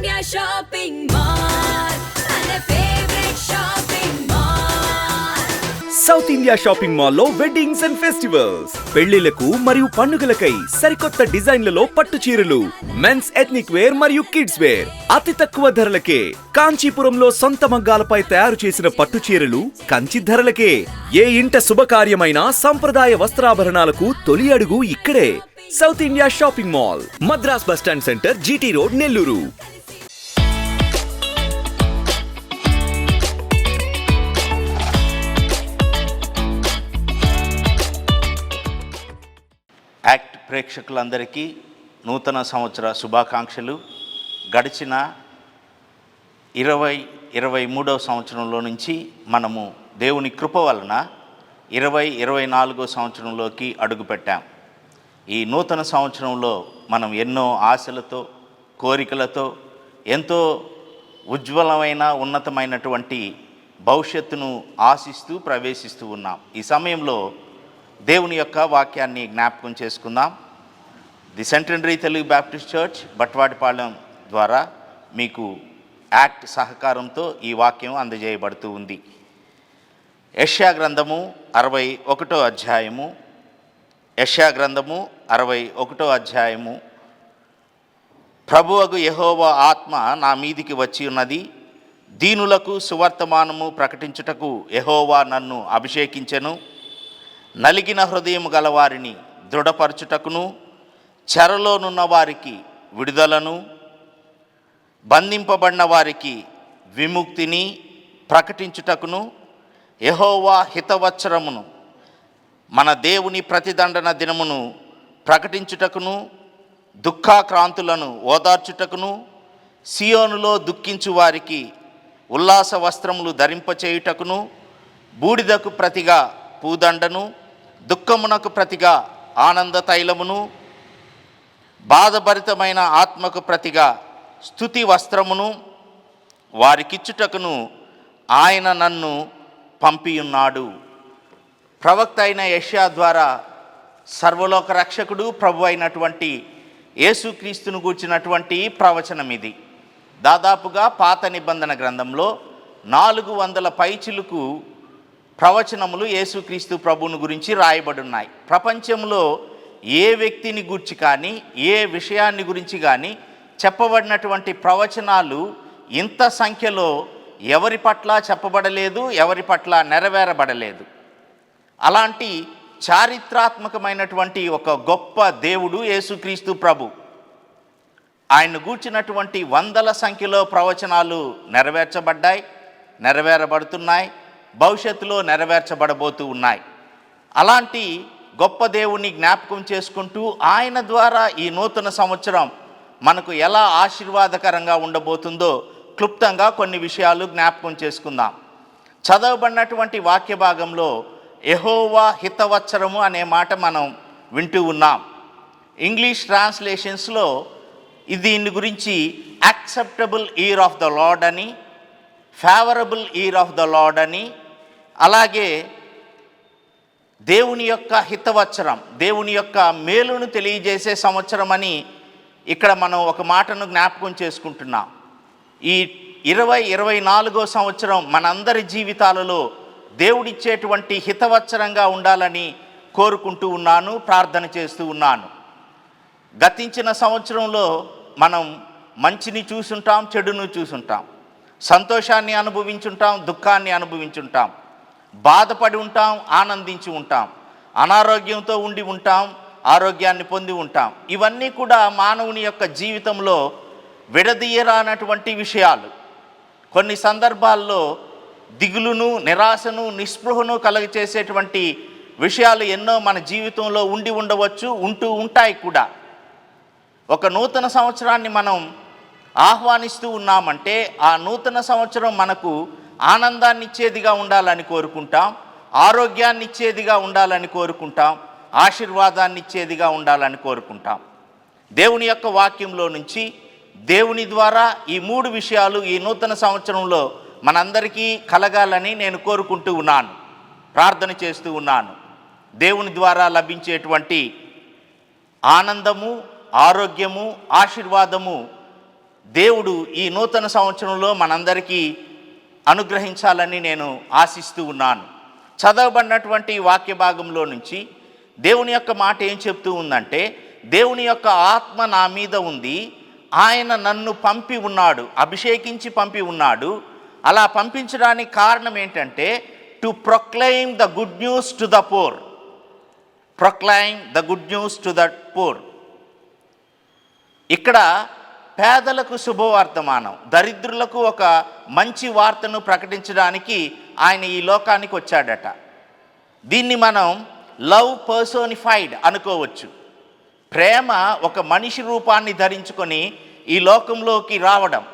India shopping mall. And favorite shopping south India shopping మాల్లో weddings and festivals పెళ్ళిలకు మరియు పండుగలకై సరికొత్త డిజైన్లలో పట్టు చీరలు మెన్స్ ఎథ్నిక్ వేర్ మరియు కిడ్స్ వేర్ అతి తక్కువ ధరలకే కాంచీపురంలో సొంత మగ్గాలపై తయారు చేసిన పట్టు చీరలు కంచి ధరలకే. ఏ ఇంట శుభకార్యమైన సంప్రదాయ వస్త్రాభరణాలకు తొలి అడుగు ఇక్కడే. South India shopping mall Madras bus stand centre G T road Nellore. ప్రేక్షకులందరికీ నూతన సంవత్సర శుభాకాంక్షలు. గడిచిన ఇరవై ఇరవై మూడవ సంవత్సరంలో నుంచి మనము దేవుని కృప వలన ఇరవై ఇరవై నాలుగో సంవత్సరంలోకి అడుగుపెట్టాం. ఈ నూతన సంవత్సరంలో మనం ఎన్నో ఆశలతో కోరికలతో ఎంతో ఉజ్వలమైన ఉన్నతమైనటువంటి భవిష్యత్తును ఆశిస్తూ ప్రవేశిస్తూ ఉన్నాం. ఈ సమయంలో దేవుని యొక్క వాక్యాన్ని జ్ఞాపకం చేసుకుందాం. The centenary Telugu baptist church Batwadipalem ద్వారా మీకు యాక్ట్ సహకారంతో ఈ వాక్యం అందజేయబడుతూ ఉంది. యష్యా గ్రంథము అరవై ఒకటో అధ్యాయము. యష్యా గ్రంథము అరవై ఒకటో అధ్యాయము. ప్రభువగు యెహోవా ఆత్మ నా మీదికి వచ్చి ఉన్నది. దీనులకు సువర్తమానము ప్రకటించుటకు యహోవా నన్ను అభిషేకించెను. నలిగిన హృదయం గలవారిని దృఢపరచుటకును చెరలోనున్న వారికి విడుదలను బంధింపబడిన వారికి విముక్తిని ప్రకటించుటకును యహోవా హితవచ్చరమును మన దేవుని ప్రతిదండన దినమును ప్రకటించుటకును దుఃఖాక్రాంతులను ఓదార్చుటకును సియోనులో దుఃఖించు వారికి ఉల్లాస వస్త్రములు ధరింపచేయుటకును బూడిదకు ప్రతిగా పూదండను దుఃఖమునకు ప్రతిగా ఆనంద తైలమును బాధభరితమైన ఆత్మకు ప్రతిగా స్థుతి వస్త్రమును వారికిచ్చుటకును ఆయన నన్ను పంపియున్నాడు. ప్రవక్త అయిన యష్యా ద్వారా సర్వలోక రక్షకుడు ప్రభు అయినటువంటి యేసుక్రీస్తును గూర్చినటువంటి ప్రవచనం ఇది దాదాపుగా పాత నిబంధన గ్రంథంలో నాలుగు వందల పైచిలుకు ప్రవచనములు యేసుక్రీస్తు ప్రభువుని గురించి రాయబడున్నాయి. ప్రపంచంలో ఏ వ్యక్తిని గురించి కానీ ఏ విషయాన్ని గురించి కానీ చెప్పబడినటువంటి ప్రవచనాలు ఇంత సంఖ్యలో ఎవరి పట్ల చెప్పబడలేదు ఎవరి పట్ల నెరవేరబడలేదు. అలాంటి చారిత్రాత్మకమైనటువంటి ఒక గొప్ప దేవుడు యేసుక్రీస్తు ప్రభు. ఆయన గూర్చినటువంటి వందల సంఖ్యలో ప్రవచనాలు నెరవేర్చబడ్డాయి నెరవేరబడుతున్నాయి. భవిష్యత్తులో నెరవేర్చబడబోతూ ఉన్నాయి. అలాంటి గొప్ప దేవుణ్ణి జ్ఞాపకం చేసుకుంటూ ఆయన ద్వారా ఈ నూతన సంవత్సరం మనకు ఎలా ఆశీర్వాదకరంగా ఉండబోతుందో క్లుప్తంగా కొన్ని విషయాలు జ్ఞాపకం చేసుకుందాం. చదవబడినటువంటి వాక్య భాగంలో ఎహోవా హితవత్సరము అనే మాట మనం వింటూ ఉన్నాం. ఇంగ్లీష్ ట్రాన్స్లేషన్స్లో దీని గురించి acceptable year of the lord అని favourable year of the lord అని అలాగే దేవుని యొక్క హితవత్సరం దేవుని యొక్క మేలును తెలియజేసే సంవత్సరం అని ఇక్కడ మనం ఒక మాటను జ్ఞాపకం చేసుకుంటున్నాం. ఈ ఇరవై ఇరవై నాలుగో సంవత్సరం మనందరి జీవితాలలో దేవుడిచ్చేటువంటి హితవత్సరంగా ఉండాలని కోరుకుంటూ ఉన్నాను ప్రార్థన చేస్తూ ఉన్నాను. గతించిన సంవత్సరంలో మనం మంచిని చూసుంటాం చెడును చూసుంటాం. సంతోషాన్ని అనుభవించుంటాం దుఃఖాన్ని అనుభవించుంటాం. బాధపడి ఉంటాం ఆనందించి ఉంటాం. అనారోగ్యంతో ఉండి ఉంటాం ఆరోగ్యాన్ని పొంది ఉంటాం. ఇవన్నీ కూడా మానవుని యొక్క జీవితంలో విడదీయరానటువంటి విషయాలు. కొన్ని సందర్భాల్లో దిగులును నిరాశను నిస్పృహను కలుగచేసేటువంటి విషయాలు ఎన్నో మన జీవితంలో ఉండి ఉండవచ్చు ఉంటూ ఉంటాయి కూడా. ఒక నూతన సంవత్సరాన్ని మనం ఆహ్వానిస్తూ ఉన్నామంటే ఆ నూతన సంవత్సరం మనకు ఆనందాన్ని ఇచ్చేదిగా ఉండాలని కోరుకుంటాం ఆరోగ్యాన్ని ఇచ్చేదిగా ఉండాలని కోరుకుంటాం ఆశీర్వాదాన్ని ఇచ్చేదిగా ఉండాలని కోరుకుంటాం. దేవుని యొక్క వాక్యంలో నుంచి దేవుని ద్వారా ఈ మూడు విషయాలు ఈ నూతన సంవత్సరంలో మనందరికీ కలగాలని నేను కోరుకుంటూ ఉన్నాను ప్రార్థన చేస్తూ ఉన్నాను. దేవుని ద్వారా లభించేటువంటి ఆనందము ఆరోగ్యము ఆశీర్వాదము దేవుడు ఈ నూతన సంవత్సరంలో మనందరికీ అనుగ్రహించాలని నేను ఆశిస్తూ ఉన్నాను. చదవబడినటువంటి వాక్య భాగంలో నుంచి దేవుని యొక్క మాట ఏం చెప్తూ ఉందంటే దేవుని యొక్క ఆత్మ నా మీద ఉంది ఆయన నన్ను పంపి ఉన్నాడు అభిషేకించి పంపి ఉన్నాడు. అలా పంపించడానికి కారణం ఏంటంటే to proclaim the good news to the poor proclaim the good news to the poor ఇక్కడ పేదలకు శుభవర్తమానం దరిద్రులకు ఒక మంచి వార్తను ప్రకటించడానికి ఆయన ఈ లోకానికి వచ్చాడట. దీన్ని మనం లవ్ పర్సోనిఫైడ్ అనుకోవచ్చు. ప్రేమ ఒక మనిషి రూపాన్ని ధరించుకొని ఈ లోకంలోకి రావడం.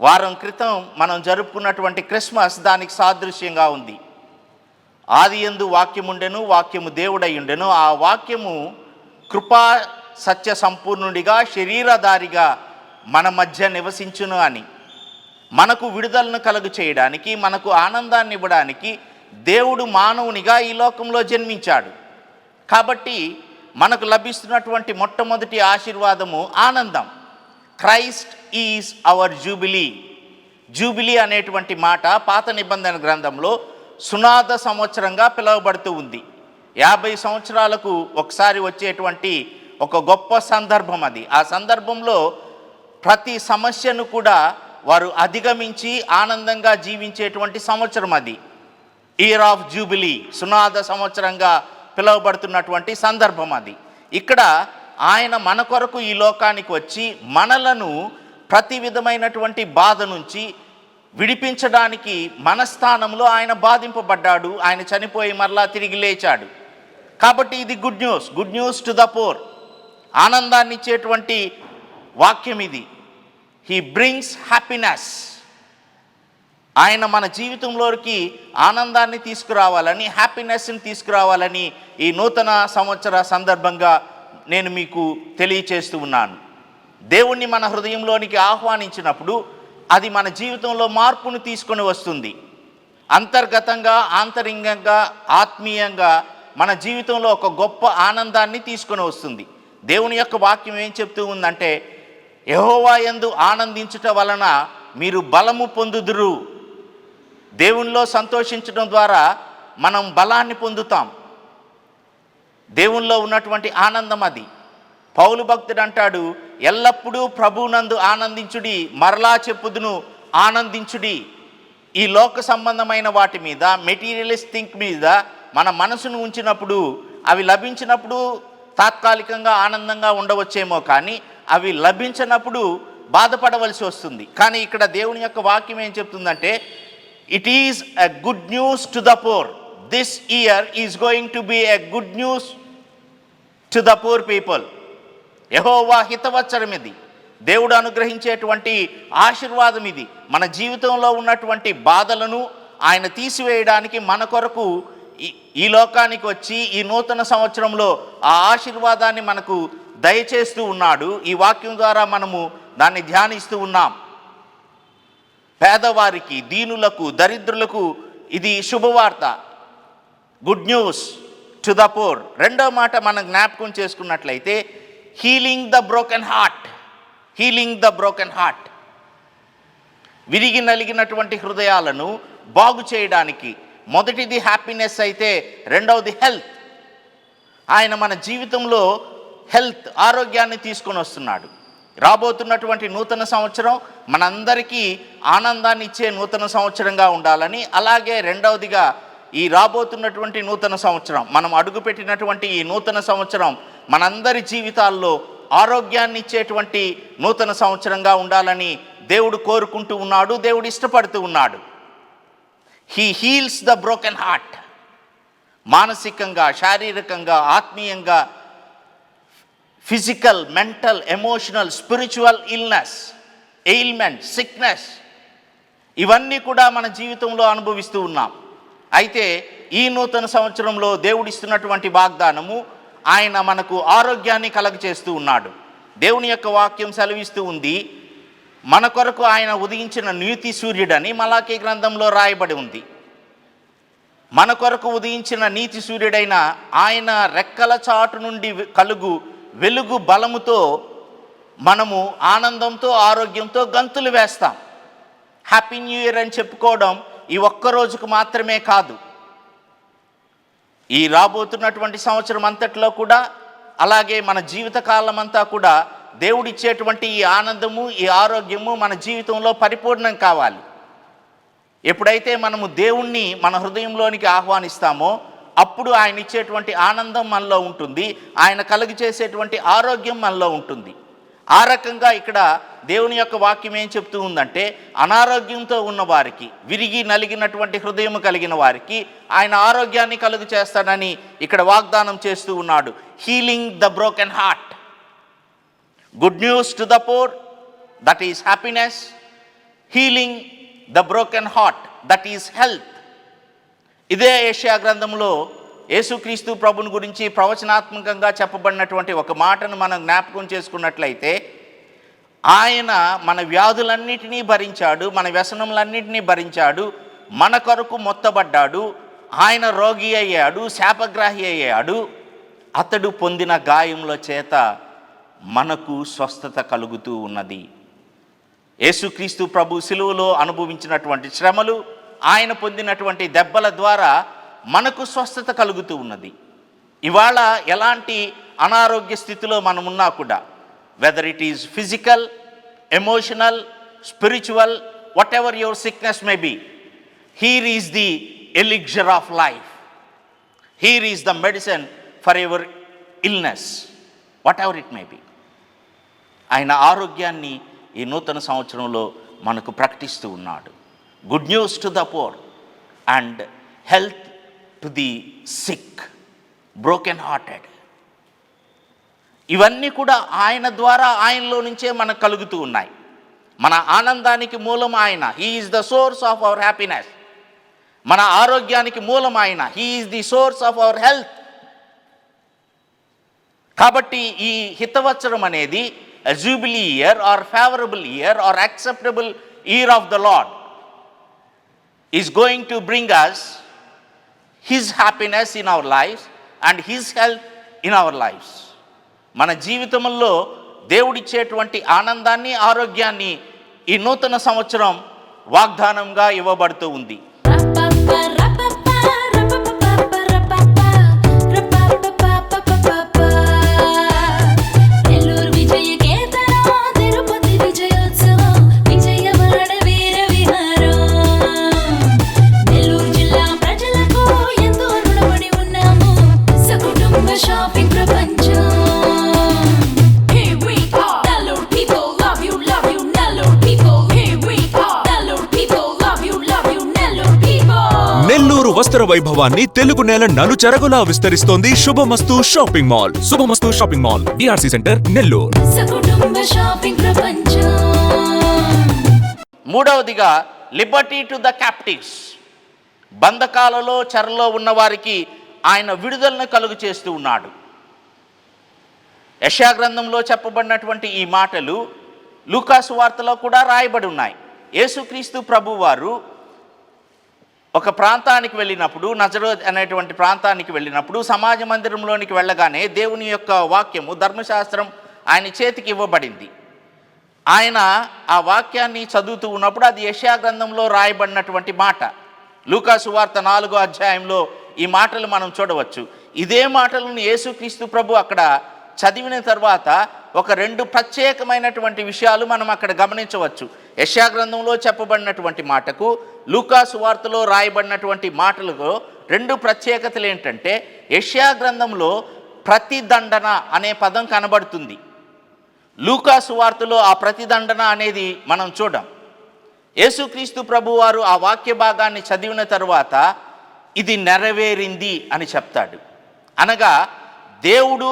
వారం క్రితం మనం జరుపుకున్నటువంటి క్రిస్మస్ దానికి సాదృశ్యంగా ఉంది. ఆది ఎందు వాక్యముండెను వాక్యము దేవుడై ఉండెను. ఆ వాక్యము కృపా సత్య సంపూర్ణుడిగా శరీరధారిగా మన మధ్య నివసించును అని. మనకు విడుదలను కలుగు చేయడానికి మనకు ఆనందాన్ని ఇవ్వడానికి దేవుడు మానవునిగా ఈ లోకంలో జన్మించాడు. కాబట్టి మనకు లభిస్తున్నటువంటి మొట్టమొదటి ఆశీర్వాదము ఆనందం. Christ is our jubilee. Jubilee అనేటువంటి మాట పాత నిబంధన గ్రంథంలో సునాద సంవత్సరంగా పిలువబడుతూ ఉంది. యాభై సంవత్సరాలకు ఒకసారి వచ్చేటువంటి ఒక గొప్ప సందర్భం అది. ఆ సందర్భంలో ప్రతి సమస్యను కూడా వారు అధిగమించి ఆనందంగా జీవించేటువంటి సంవత్సరం అది. ఇయర్ ఆఫ్ జూబిలీ సునాద సంవత్సరంగా పిలువబడుతున్నటువంటి సందర్భం అది. ఇక్కడ ఆయన మన కొరకు ఈ లోకానికి వచ్చి మనలను ప్రతి విధమైనటువంటి బాధ నుంచి విడిపించడానికి మన స్థానంలో ఆయన బాధింపబడ్డాడు. ఆయన చనిపోయి మరలా తిరిగి లేచాడు. కాబట్టి ఇది good news good news to the poor ఆనందాన్ని ఇచ్చేటువంటి వాక్యం ఇది. హీ బ్రింగ్స్ హ్యాపీనెస్ ఆయన మన జీవితంలోకి ఆనందాన్ని తీసుకురావాలని హ్యాపీనెస్ని తీసుకురావాలని ఈ నూతన సంవత్సర సందర్భంగా నేను మీకు తెలియచేస్తూ ఉన్నాను. దేవుణ్ణి మన హృదయంలోనికి ఆహ్వానించినప్పుడు అది మన జీవితంలో మార్పును తీసుకొని వస్తుంది. అంతర్గతంగా ఆంతరింగంగా ఆత్మీయంగా మన జీవితంలో ఒక గొప్ప ఆనందాన్ని తీసుకొని వస్తుంది. దేవుని యొక్క వాక్యం ఏం చెప్తూ ఉందంటే యహోవా యందు ఆనందించుట వలన మీరు బలము పొందుదురు. దేవునిలో సంతోషించడం ద్వారా మనం బలాన్ని పొందుతాం. దేవునిలో ఉన్నటువంటి ఆనందం అది. పౌలు భక్తుడు అంటాడు ఎల్లప్పుడూ ప్రభునందు ఆనందించుడి మరలా చెప్పుదును ఆనందించుడి. ఈ లోక సంబంధమైన వాటి మీద మెటీరియలిస్ట్ థింక్ మీద మన మనసును ఉంచినప్పుడు అవి లభించినప్పుడు తాత్కాలికంగా ఆనందంగా ఉండవచ్చేమో కానీ అవి లభించినప్పుడు బాధపడవలసి వస్తుంది. కానీ ఇక్కడ దేవుని యొక్క వాక్యం ఏం చెప్తుందంటే it is a good news to the poor this year is going to be a good news to the poor people యహోవా హితవచ్చరం ఇది. దేవుడు అనుగ్రహించేటువంటి ఆశీర్వాదం ఇది. మన జీవితంలో ఉన్నటువంటి బాధలను ఆయన తీసివేయడానికి మన కొరకు ఈ- ఈ లోకానికి వచ్చి ఈ నూతన సంవత్సరంలో ఆ ఆశీర్వాదాన్ని మనకు దయచేస్తూ ఉన్నాడు. ఈ వాక్యం ద్వారా మనము దాన్ని ధ్యానిస్తూ ఉన్నాం. పేదవారికి దీనులకు దరిద్రులకు ఇది శుభవార్త. Good news to the poor రెండో మాట మనం జ్ఞాపకం చేసుకున్నట్లయితే healing the broken heart healing the broken heart విరిగి నలిగినటువంటి హృదయాలను బాగు చేయడానికి మొదటిది హ్యాపీనెస్ అయితే రెండవది హెల్త్. ఆయన మన జీవితంలో హెల్త్ ఆరోగ్యాన్ని తీసుకొని వస్తున్నాడు. రాబోతున్నటువంటి నూతన సంవత్సరం మనందరికీ ఆనందాన్ని ఇచ్చే నూతన సంవత్సరంగా ఉండాలని అలాగే రెండవదిగా ఈ రాబోతున్నటువంటి నూతన సంవత్సరం మనం అడుగుపెట్టినటువంటి ఈ నూతన సంవత్సరం మనందరి జీవితాల్లో ఆరోగ్యాన్ని ఇచ్చేటువంటి నూతన సంవత్సరంగా ఉండాలని దేవుడు కోరుకుంటూ ఉన్నాడు దేవుడు ఇష్టపడుతూ ఉన్నాడు. He heals the broken heart మానసికంగా శారీరకంగా ఆత్మీయంగా physical mental emotional spiritual illness ailment sickness ఇవన్నీ కూడా మన జీవితంలో అనుభవిస్తూ ఉన్నాం. అయితే ఈ నూతన సంవత్సరంలో దేవుడిస్తున్నటువంటి వాగ్దానము ఆయన మనకు ఆరోగ్యాన్ని కలగచేస్తూ ఉన్నాడు. దేవుని యొక్క వాక్యం సెలవిస్తూ ఉంది మన కొరకు ఆయన ఉదయించిన నీతి సూర్యుడని మలాఖీ గ్రంథంలో రాయబడి ఉంది. మన కొరకు ఉదయించిన నీతి సూర్యుడైన ఆయన రెక్కల చాటు నుండి కలుగు వెలుగు బలముతో మనము ఆనందంతో ఆరోగ్యంతో గంతులు వేస్తాం. హ్యాపీ న్యూ ఇయర్ అని చెప్పుకోవడం ఈ ఒక్క రోజుకు మాత్రమే కాదు. ఈ రాబోతున్నటువంటి సంవత్సరం అంతట్లో కూడా అలాగే మన జీవితకాలం అంతా కూడా దేవుడిచ్చేటువంటి ఈ ఆనందము ఈ ఆరోగ్యము మన జీవితంలో పరిపూర్ణం కావాలి. ఎప్పుడైతే మనము దేవుణ్ణి మన హృదయంలోనికి ఆహ్వానిస్తామో అప్పుడు ఆయన ఇచ్చేటువంటి ఆనందం మనలో ఉంటుంది. ఆయన కలుగు చేసేటువంటి ఆరోగ్యం మనలో ఉంటుంది. ఆ రకంగా ఇక్కడ దేవుని యొక్క వాక్యం ఏం చెప్తూ ఉందంటే అనారోగ్యంతో ఉన్న వారికి విరిగి నలిగినటువంటి హృదయం కలిగిన వారికి ఆయన ఆరోగ్యాన్ని కలుగు చేస్తాడని ఇక్కడ వాగ్దానం చేస్తూ ఉన్నాడు. Healing the broken heart good news to the poor that is happiness healing the broken heart that is health ఇదే ఏషియా గ్రంథంలో యేసుక్రీస్తు ప్రభుని గురించి ప్రవచనాత్మకంగా చెప్పబడినటువంటి ఒక మాటను మనం జ్ఞాపకం చేసుకున్నట్లయితే ఆయన మన వ్యాధులన్నిటినీ భరించాడు మన వ్యసనములన్నిటినీ భరించాడు మన కొరకు మొత్తబడ్డాడు ఆయన రోగి అయ్యాడు శాపగ్రాహి అయ్యాడు అతడు పొందిన గాయముల చేత మనకు స్వస్థత కలుగుతూ ఉన్నది. యేసుక్రీస్తు ప్రభు సిలువలో అనుభవించినటువంటి శ్రమలు ఆయన పొందినటువంటి దెబ్బల ద్వారా మనకు స్వస్థత కలుగుతూ ఉన్నది. ఇవాళ ఎలాంటి అనారోగ్య స్థితిలో మనం ఉన్నా కూడా whether it is physical emotional spiritual whatever your sickness may be here is the elixir of life here is the medicine for every illness whatever it may be ఆయన ఆరోగ్యాన్ని ఈ నూతన సంవత్సరంలో మనకు ప్రకటిస్తూ ఉన్నాడు. Good news to the poor and health to the sick broken hearted ఇవన్నీ కూడా ఆయన ద్వారా ఆయనలో నుంచే మనకు కలుగుతూ ఉన్నాయి. మన ఆనందానికి మూలం ఆయన. He is the source of our happiness మన ఆరోగ్యానికి మూలం ఆయన. He is the source of our health కాబట్టి ఈ హితవత్సరం అనేది jubilee year or favourable year or acceptable year of the Lord is going to bring us His happiness in our life and His health in our lives. మన జీవితంలో దేవుడిచ్చేటువంటి ఆనందాన్ని ఆరోగ్యాన్ని ఈ నూతన సంవత్సరం వాగ్దానంగా ఇవ్వబడుతూ ఉంది వస్త్ర వైభవాన్ని తెలుగు నేల నలుచెరగులా విస్తరిస్తోంది Shubhamastu shopping mall. Shubhamastu shopping mall DRC centre Nellore. మూడవదిగా లిబర్టీ టు ద క్యాప్టివ్స్. బంధకాలలో చెరలో ఉన్న వారికి ఆయన విడుదలను కలుగు చేస్తూ ఉన్నాడు. యశా గ్రంథంలో చెప్పబడినటువంటి ఈ మాటలు లూకాసు వార్తలో కూడా రాయబడి ఉన్నాయి. యేసుక్రీస్తు ప్రభువారు ఒక ప్రాంతానికి వెళ్ళినప్పుడు నజరో అనేటువంటి ప్రాంతానికి వెళ్ళినప్పుడు సమాజ మందిరంలోనికి వెళ్ళగానే దేవుని యొక్క వాక్యము ధర్మశాస్త్రం ఆయన చేతికి ఇవ్వబడింది. ఆయన ఆ వాక్యాన్ని చదువుతూ ఉన్నప్పుడు అది యశా గ్రంథంలో రాయబడినటువంటి మాట. లూకాసు వార్త నాలుగో అధ్యాయంలో ఈ మాటలు మనం చూడవచ్చు. ఇదే మాటలను యేసుక్రీస్తు ప్రభు అక్కడ చదివిన తర్వాత ఒక రెండు ప్రత్యేకమైనటువంటి విషయాలు మనం అక్కడ గమనించవచ్చు. యశా గ్రంథంలో చెప్పబడినటువంటి మాటకు లూకాసు వార్తలో రాయబడినటువంటి మాటలకు రెండు ప్రత్యేకతలు ఏంటంటే యష్యా గ్రంథంలో ప్రతిదండన అనే పదం కనబడుతుంది. లూకాసు వార్తలో ఆ ప్రతిదండన అనేది మనం చూడం. యేసుక్రీస్తు ప్రభువారు ఆ వాక్య భాగాన్ని చదివిన తరువాత ఇది నెరవేరింది అని చెప్తాడు. అనగా దేవుడు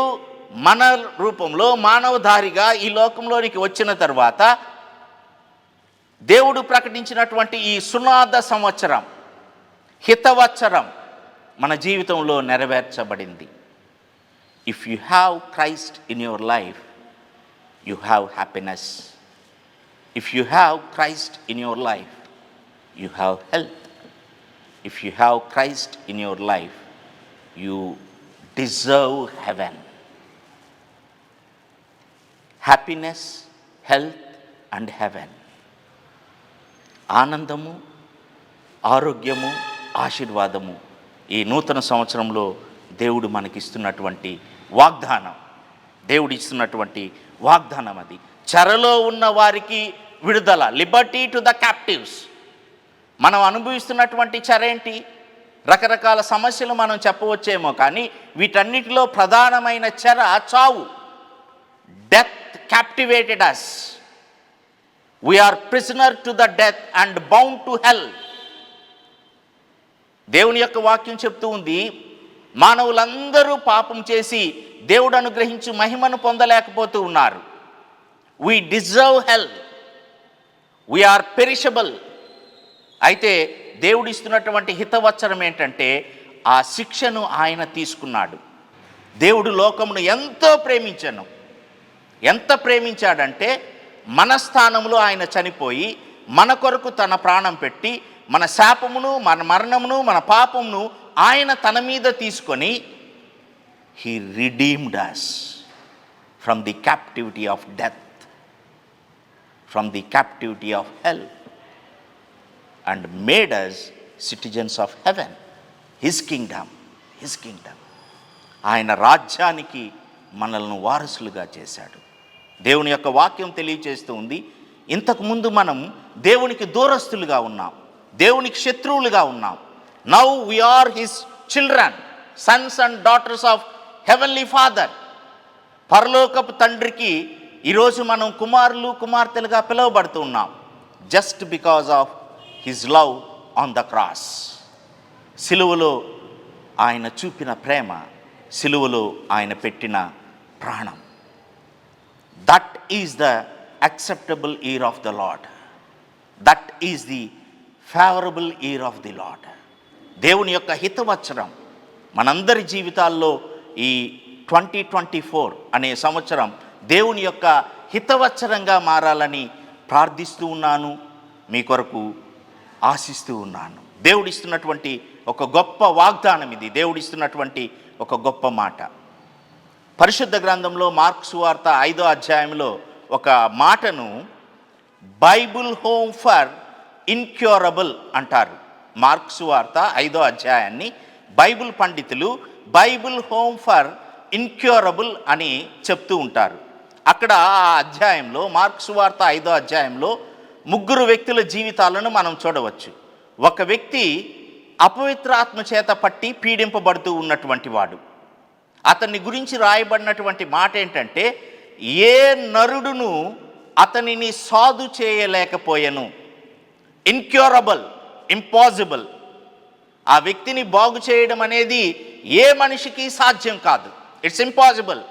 మన రూపంలో మానవధారిగా ఈ లోకంలోనికి వచ్చిన తర్వాత దేవుడు ప్రకటించినటువంటి ఈ సునాద సంవత్సరం హితవత్సరం మన జీవితంలో నెరవేర్చబడింది. If you have Christ in your life you have happiness if you have Christ in your life you have health if you have Christ in your life you deserve heaven happiness health and heaven ఆనందము ఆరోగ్యము ఆశీర్వాదము ఈ నూతన సంవత్సరంలో దేవుడు మనకిస్తున్నటువంటి వాగ్దానం. దేవుడు ఇస్తున్నటువంటి వాగ్దానం అది. చెరలో ఉన్న వారికి విడుదల లిబర్టీ టు ద క్యాప్టివ్స్ మనం అనుభవిస్తున్నటువంటి చెర ఏంటి? రకరకాల సమస్యలు మనం చెప్పవచ్చేమో కానీ వీటన్నిటిలో ప్రధానమైన చెర చావు. Death captivated us we are prisoner to the death and bound to hell దేవుని యొక్క వాక్యం చెప్తూ ఉంది మానవులందరూ పాపం చేసి దేవుడు అనుగ్రహించి మహిమను పొందలేకపోతూ ఉన్నారు. We deserve hell we are perishable అయితే దేవుడు ఇస్తున్నటువంటి హితవచ్చరం ఏంటంటే ఆ శిక్షను ఆయన తీసుకున్నాడు. దేవుడు లోకమును ఎంతో ప్రేమించను. ఎంత ప్రేమించాడంటే మన స్థానంలో ఆయన చనిపోయి మన కొరకు తన ప్రాణం పెట్టి మన శాపమును మన మరణమును మన పాపమును ఆయన తన మీద తీసుకొని he redeemed us from the captivity of death from the captivity of hell and made us citizens of heaven his kingdom his kingdom ఆయన రాజ్యానికి మనల్ని వారసులుగా చేశాడు. దేవుని యొక్క వాక్యం తెలియచేస్తూ ఉంది. ఇంతకుముందు మనం దేవునికి దూరస్తులుగా ఉన్నాం. దేవునికి శత్రువులుగా ఉన్నాం. Now we are his children sons and daughters of heavenly father పరలోకపు తండ్రికి ఈరోజు మనం కుమారులు కుమార్తెలుగా పిలువబడుతూ ఉన్నాం. Just because of his love on the cross సిలువలో ఆయన చూపిన ప్రేమ సిలువలో ఆయన పెట్టిన ప్రాణం. That is the acceptable year of the Lord that is the favourable year of the Lord దేవుని యొక్క హితవత్సరం మనందరి జీవితాల్లో ఈ ట్వంటీ ట్వంటీ ఫోర్ అనే సంవత్సరం దేవుని యొక్క హితవత్సరంగా మారాలని ప్రార్థిస్తూ ఉన్నాను. మీ కొరకు ఆశిస్తూ ఉన్నాను. దేవుడిస్తున్నటువంటి ఒక గొప్ప వాగ్దానం ఇది. దేవుడిస్తున్నటువంటి ఒక గొప్ప మాట. పరిశుద్ధ గ్రంథంలో మార్క్స్ వార్త ఐదో అధ్యాయంలో ఒక మాటను బైబుల్ హోమ్ ఫర్ ఇన్క్యూరబుల్ అంటారు. మార్క్స్ వార్త ఐదో అధ్యాయాన్ని బైబుల్ పండితులు బైబుల్ హోమ్ ఫర్ ఇన్క్యూరబుల్ అని చెప్తూ ఉంటారు. అక్కడ ఆ అధ్యాయంలో మార్క్స్ వార్త ఐదో అధ్యాయంలో ముగ్గురు వ్యక్తుల జీవితాలను మనం చూడవచ్చు. ఒక వ్యక్తి అపవిత్ర ఆత్మ చేత పట్టి పీడింపబడుతూ ఉన్నటువంటి వాడు. అతని గురించి రాయబడినటువంటి మాట ఏంటంటే ఏ నరుడును అతనిని సాధు చేయలేకపోయెను. ఇన్క్యూరబుల్ ఇంపాసిబుల్ ఆ వ్యక్తిని బాగు చేయడం అనేది ఏ మనిషికి సాధ్యం కాదు. It's impossible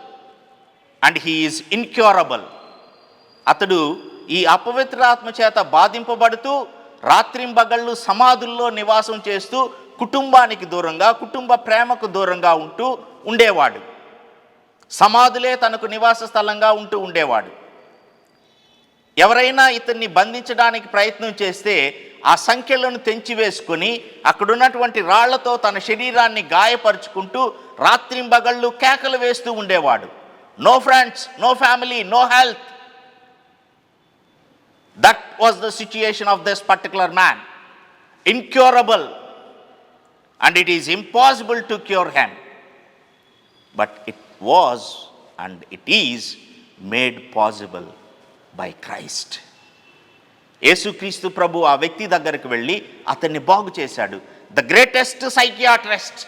and he is incurable అతడు ఈ అపవిత్రాత్మ చేత బాధింపబడుతూ రాత్రింబగళ్ళు సమాధుల్లో నివాసం చేస్తూ కుటుంబానికి దూరంగా కుటుంబ ప్రేమకు దూరంగా ఉంటూ ఉండేవాడు. సమాధులే తనకు నివాస స్థలంగా ఉంటూ ఉండేవాడు. ఎవరైనా ఇతన్ని బంధించడానికి ప్రయత్నం చేస్తే ఆ సంఖ్యలను తెంచివేసుకుని అక్కడున్నటువంటి రాళ్ళతో తన శరీరాన్ని గాయపరుచుకుంటూ రాత్రింబగళ్ళు కేకలు వేస్తూ ఉండేవాడు. No friends no family no health. That was the situation of this particular man. Incurable. And it is impossible to cure him but it was and it is made possible by Christ యేసుక్రీస్తు ప్రభు ఆ వ్యక్తి దగ్గరికి వెళ్ళి అతన్ని బాగు చేశాడు. The greatest psychiatrist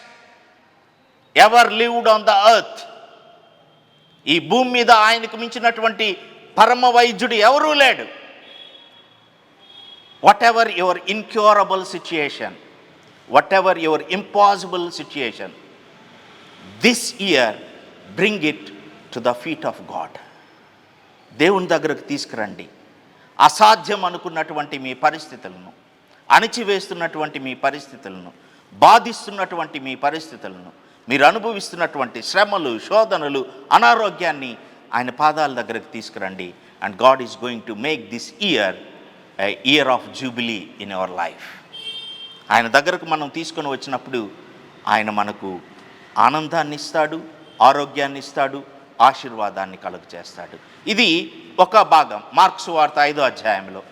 ever lived on the earth ఈ భూమి మీద ఆయనకు మించినటువంటి పరమ వైద్యుడు ఎవరూ లేడు. Whatever your incurable situation whatever your impossible situation this year bring it to the feet of God దేవుని దగ్గరకు తీసుకురండి. అసాధ్యం అనుకున్నటువంటి మీ పరిస్థితులను అణిచివేస్తున్నటువంటి మీ పరిస్థితులను బాధిస్తున్నటువంటి మీ పరిస్థితులను మీరు అనుభవిస్తున్నటువంటి శ్రమలు శోధనలు అనారోగ్యాన్ని ఆయన పాదాల దగ్గరకు తీసుకురండి. And God is going to make this year year of jubilee in our life ఆయన దగ్గరకు మనం తీసుకొని వచ్చినప్పుడు ఆయన మనకు ఆనందాన్ని ఇస్తాడు ఆరోగ్యాన్ని ఇస్తాడు ఆశీర్వాదాన్ని కలుగు చేస్తాడు ఇది ఒక భాగం. మార్క్స్ వార్త ఐదో అధ్యాయంలో.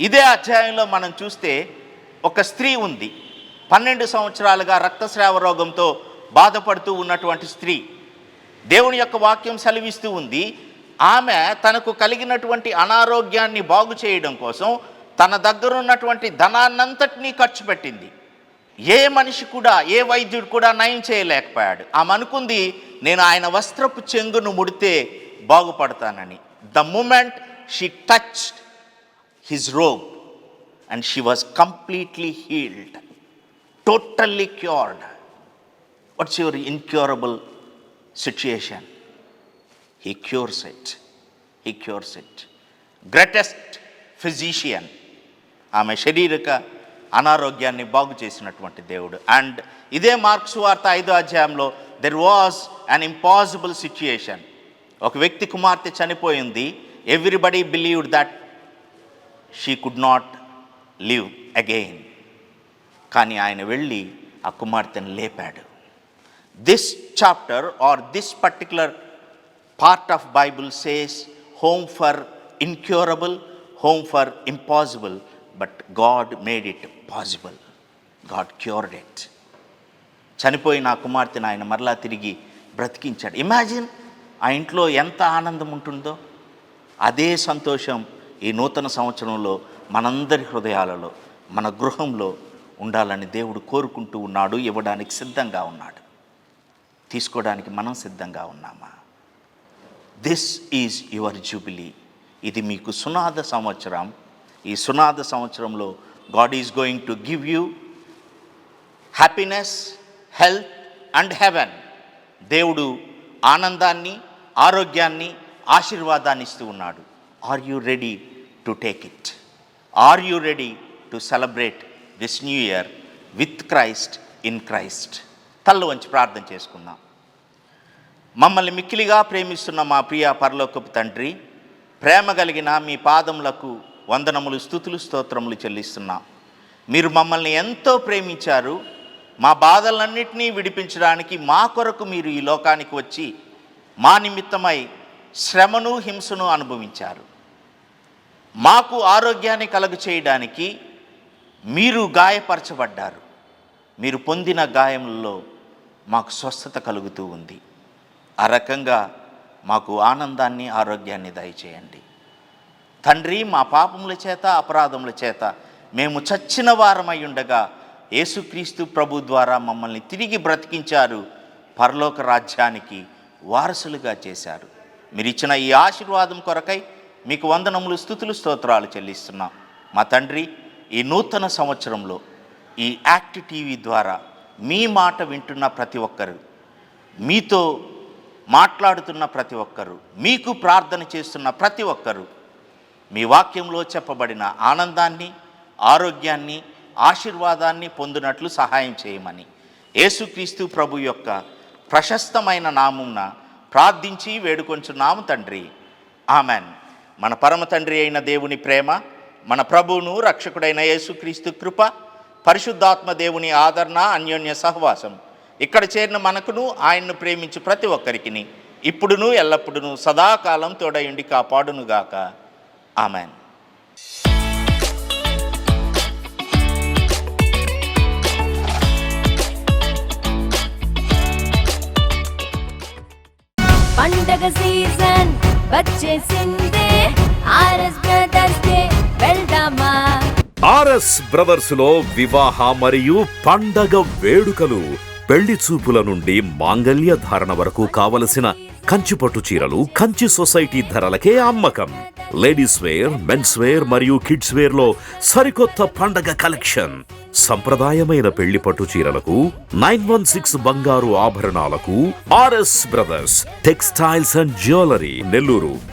ఇదే అధ్యాయంలో మనం చూస్తే ఒక స్త్రీ ఉంది. పన్నెండు సంవత్సరాలుగా రక్తస్రావ రోగంతో బాధపడుతూ ఉన్నటువంటి స్త్రీ. దేవుని యొక్క వాక్యం సెలవిస్తూ ఉంది. ఆమె తనకు కలిగినటువంటి అనారోగ్యాన్ని బాగు చేయడం కోసం తన దగ్గర ఉన్నటువంటి ధనాన్నంతటినీ ఖర్చు పెట్టింది. ఏ మనిషి కూడా ఏ వైద్యుడు కూడా నయం చేయలేకపోయాడు. ఆమె అనుకుంది నేను ఆయన వస్త్రపు చెంగును ముడితే బాగుపడతానని. The moment she touch his robe and she was completely healed totally cured what's your incurable situation he cures it he cures it greatest physician ఆమె శారీరక అనారోగ్యాన్ని బాగు చేసినటువంటి దేవుడు. అండ్ ఇదే మార్క్స్ వార్త ఐదో అధ్యాయంలో there was an impossible situation ఒక వ్యక్తి కుమార్తె చనిపోయింది. Everybody believed that she could not live again కానీ ఆయన వెళ్ళి ఆ కుమార్తెను లేపాడు. This chapter or this particular part of Bible says home for incurable home for impossible but God made it possible God cured it చనిపోయిన ఆ కుమార్తెను ఆయన మరలా తిరిగి బ్రతికించాడు. ఇమాజిన్ ఆ ఇంట్లో ఎంత ఆనందం ఉంటుందో. అదే సంతోషం ఈ నూతన సంవత్సరంలో మనందరి హృదయాలలో మన గృహంలో ఉండాలని దేవుడు కోరుకుంటూ ఉన్నాడు ఇవ్వడానికి సిద్ధంగా ఉన్నాడు. తీసుకోవడానికి మనం సిద్ధంగా ఉన్నామా? దిస్ ఈజ్ యువర్ జూబిలీ ఇది మీకు సునాద సంవత్సరం. ఈ సునాద సంవత్సరంలో God is going to give you happiness health and heaven. దేవుడు ఆనందాన్ని ఆరోగ్యాన్ని ఆశీర్వాదాన్ని ఇస్తూ ఉన్నాడు. Are you ready to take it? Are you ready to celebrate this new year with Christ in Christ? తల్లు వంచి ప్రార్థన చేసుకుందాం. మమ్మల్ని మిక్కిలిగా ప్రేమిస్తున్న మా ప్రియ పరలోకపు తండ్రి ప్రేమ కలిగిన మీ పాదములకు వందనములు స్థుతులు స్తోత్రములు చెల్లిస్తున్నాం. మీరు మమ్మల్ని ఎంతో ప్రేమించారు. మా బాధలన్నింటినీ విడిపించడానికి మా కొరకు మీరు ఈ లోకానికి వచ్చి మా నిమిత్తమై శ్రమను హింసను అనుభవించారు. మాకు ఆరోగ్యాన్ని కలుగు చేయడానికి మీరు గాయపరచబడ్డారు. మీరు పొందిన గాయములలో మాకు స్వస్థత కలుగుతూ ఉంది. ఆ రకంగా మాకు ఆనందాన్ని ఆరోగ్యాన్ని దయచేయండి. తండ్రి మా పాపముల చేత అపరాధముల చేత మేము చచ్చిన వారమై ఉండగా యేసుక్రీస్తు ప్రభు ద్వారా మమ్మల్ని తిరిగి బ్రతికించారు పరలోక రాజ్యానికి వారసులుగా చేశారు. మీరు ఇచ్చిన ఈ ఆశీర్వాదం కొరకై మీకు వందనములు స్థుతులు స్తోత్రాలు చెల్లిస్తున్నాం. మా తండ్రి ఈ నూతన సంవత్సరంలో ఈ యాక్ట్ టీవీ ద్వారా మీ మాట వింటున్న ప్రతి ఒక్కరు మీతో మాట్లాడుతున్న ప్రతి ఒక్కరు మీకు ప్రార్థన చేస్తున్న ప్రతి ఒక్కరు మీ వాక్యంలో చెప్పబడిన ఆనందాన్ని ఆరోగ్యాన్ని ఆశీర్వాదాన్ని పొందినట్లు సహాయం చేయమని. యేసుక్రీస్తు ప్రభు యొక్క ప్రశస్తమైన నామున ప్రార్థించి వేడుకొంచున్నాము తండ్రి. ఆమెన్. మన పరమ తండ్రి అయిన దేవుని ప్రేమ మన ప్రభువును రక్షకుడైన యేసుక్రీస్తు కృప పరిశుద్ధాత్మ దేవుని ఆదరణ అన్యోన్య సహవాసం. ఇక్కడ చేరిన మనకును ఆయన్ను ప్రేమించు ప్రతి ఒక్కరికిని ఇప్పుడును ఎల్లప్పుడును సదాకాలం తోడయుండి కాపాడునుగాక. ఆమెన్. పండగ సీజన్ వచ్చేసిందే. ఆర్ఎస్ బ్రదర్స్ కే వెళ్దామా? ఆర్ఎస్ బ్రదర్స్లో వివాహ మరియు పండగ వేడుకలు పెళ్ళి చూపుల నుండి మాంగల్య ధారణ వరకు కావలసిన కంచి పట్టు చీరలు కంచి సొసైటీ ధరలకే అమ్మకం. లేడీస్ వేర్ మెన్స్ వేర్ మరియు కిడ్స్ వేర్లో సరికొత్త పండగ కలెక్షన్. సంప్రదాయమైన పెళ్ళి పట్టు చీరలకు నైన్ వన్ సిక్స్ బంగారు ఆభరణాలకు RS brothers textiles and jewellery Nellore.